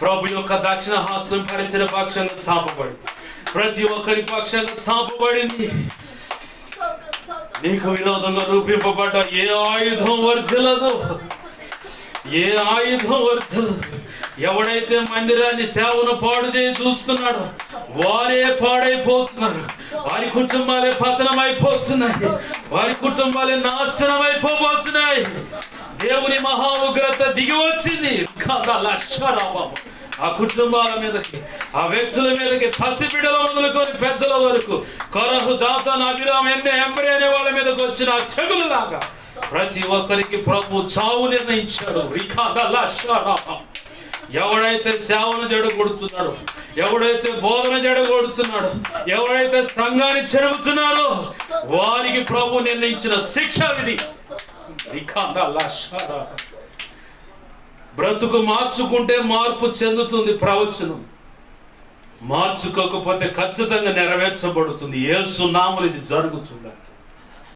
ప్రభు యొక్క దక్షిణ హాస్యం పరిచిన పక్షంగా చాపబడింది. ప్రతి ఒక్కరి పక్షంగా చాపబడింది. నీకు వినోదంగా రూపింపబడ్డ ఏ ఆయుధం వర్జలదు ఏ ఆయుధం వర్జలదు ఎవడైతే మందిరాన్ని సేవను పాడు చేసి చూస్తున్నాడో వారే పాడైపోతున్నారు. వారి కుటుంబాలే పతనం అయిపోతున్నాయి వారి కుటుంబాలే నాశనం అయిపోబోతున్నాయి దేవుని మహా ఉగ్రత దిగి వచ్చింది. ఆ కుటుంబాల మీదకి ఆ వ్యక్తుల మీదకి పసిబిడల మొదలుకొని పెద్దల వరకు కొరహు దాతన్ అభిరామ్ ఎన్నే ఎంబరి అనే వాళ్ళ మీదకి వచ్చిన చెగులు లాగా ప్రతి ఒక్కరికి ప్రభు చావు నిర్ణయించాడు. ఎవడైతే సేవను జడగొడుతున్నాడు ఎవడైతే బోధన జడగొడుతున్నాడు ఎవడైతే సంఘాన్ని చెరుగుతున్నారో వారికి ప్రభు నిర్ణయించిన శిక్ష విధి. బ్రతుకు మార్చుకుంటే మార్పు చెందుతుంది ప్రవచనం. మార్చుకోకపోతే ఖచ్చితంగా నెరవేర్చబడుతుంది. ఏ సున్నాములు ఇది జరుగుతుంది